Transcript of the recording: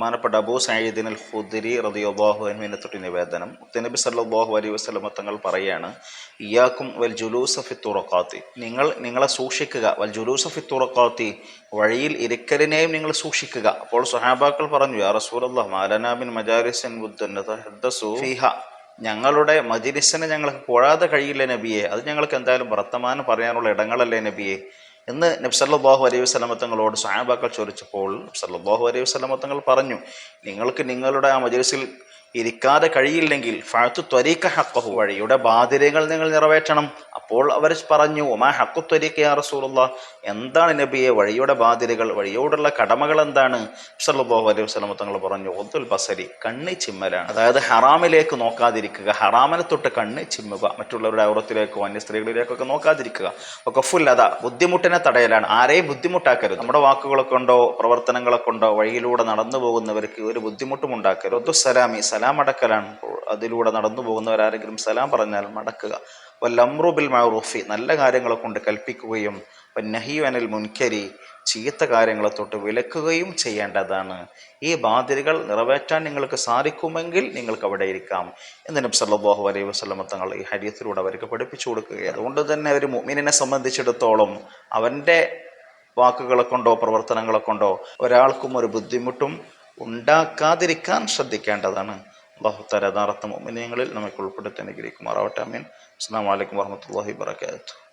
ബഹുമാനപ്പെട്ട അബൂ സയ്യിദിൻ അൽ ഖുദരി റളിയല്ലാഹു അൻഹുവിനെ തൊട്ട് നിവേദനം. നബി സല്ലല്ലാഹു അലൈഹി വസ്ലമ തങ്ങൾ പറയാണ് ഇയാക്കും വൽ ജുലൂസഫി തുറക്കാത്തി നിങ്ങൾ നിങ്ങളെ സൂക്ഷിക്കുക. വൽ ജുലൂസഫി തുറക്കാത്തി വഴിയിൽ ഇരിക്കലിനെയും നിങ്ങൾ സൂക്ഷിക്കുക. അപ്പോൾ സുഹാബാക്കൾ പറഞ്ഞു യാ റസൂലല്ലാഹ് മാലനാബിൻ മജാരിസൻ ഫീഹ. ഞങ്ങളുടെ മജിരിസിനെ ഞങ്ങൾക്ക് പോഴാതെ കഴിയില്ല നബിയെ? അത് ഞങ്ങൾക്ക് എന്തായാലും വർത്തമാനം പറയാനുള്ള ഇടങ്ങളല്ലേ നബിയെ? എന്ന് നബ്സല്ലാഹു അലൈഹി വസ്ലമ തങ്ങളോട് സാഹബാക്കൾ ചോദിച്ചപ്പോൾ നബ്സല്ലാഹു അലൈഹി വസ്ലമ തങ്ങൾ പറഞ്ഞു നിങ്ങൾക്ക് നിങ്ങളുടെ ആ മജലിസിൽ ഇരിക്കാതെ കഴിയില്ലെങ്കിൽ ഫഴത്തു ത്വരീക്ക ഹക്കഹു വഴിയുടെ ബാധ്യതകൾ നിങ്ങൾ നിറവേറ്റണം. അപ്പോൾ അവർ പറഞ്ഞു ഒമാ ഹക്കു ത്വരീക്ക യാ റസൂലുള്ള? എന്താണ് നബിയെ വഴിയുടെ ബാധ്യതകൾ വഴിയോടുള്ള കടമകൾ എന്താണ്? സല്ലാഹു അലൈഹി വസ്ലമ തങ്ങൾ പറഞ്ഞു ഒത്തുൽ ബസരി കണ്ണി ചിമ്മലാണ്. അതായത് ഹറാമിലേക്ക് നോക്കാതിരിക്കുക ഹറാമിനെ തൊട്ട് കണ്ണ് ചിമ്മുക മറ്റുള്ളവരുടെ ഔറത്തിലേക്കോ അന്യ സ്ത്രീകളിലേക്കൊക്കെ നോക്കാതിരിക്കുക. ഒക്കെ ഫുൽ അതാ ബുദ്ധിമുട്ടിനെ തടയലാണ്. ആരെയും ബുദ്ധിമുട്ടാക്കരുത്. നമ്മുടെ വാക്കുകളൊക്കെ ഉണ്ടോ പ്രവർത്തനങ്ങളൊക്കെ ഉണ്ടോ വഴിയിലൂടെ നടന്നു പോകുന്നവർക്ക് ഒരു ബുദ്ധിമുട്ടും ഉണ്ടാക്കരുത്. സലാമി സലാം അടക്കലാണ് അതിലൂടെ നടന്നു പോകുന്നവരാരെങ്കിലും സലാം പറഞ്ഞാൽ മടക്കുക. വല്ലമ്രുബിൽ മൗറൂഫി നല്ല കാര്യങ്ങളെ കൊണ്ട് കൽപ്പിക്കുകയും നഹീവനൽ മുൻകരി ചീത്ത കാര്യങ്ങളെ തൊട്ട് വിലക്കുകയും ചെയ്യേണ്ടതാണ്. ഈ ബാധ്യതകൾ നിറവേറ്റാൻ നിങ്ങൾക്ക് സാധിക്കുമെങ്കിൽ നിങ്ങൾക്ക് അവിടെ ഇരിക്കാം. എന്ന് നബി സല്ലല്ലാഹു അലൈഹി വസ്ലമ തങ്ങൾ ഈ ഹരീത്തിലൂടെ അവർക്ക് പഠിപ്പിച്ചു കൊടുക്കുകയാണ്. അതുകൊണ്ട് തന്നെ ഒരു മുമിനെ സംബന്ധിച്ചിടത്തോളം അവന്റെ വാക്കുകളെ കൊണ്ടോ പ്രവർത്തനങ്ങളെ കൊണ്ടോ ഒരാൾക്കും ഒരു ബുദ്ധിമുട്ടും ഉണ്ടാക്കാതിരിക്കാൻ ശ്രദ്ധിക്കേണ്ടതാണ്. അള്ളാഹു തല യഥാർത്ഥ മുഅ്മിനീങ്ങളിൽ നമുക്ക് ഉൾപ്പെടുത്തി അനുഗ്രഹിക്കുമാറാവട്ടെ. അമീൻ അസ്സാം വലൈക്കും വാഹമത്തല്ലാഹി വാത്തു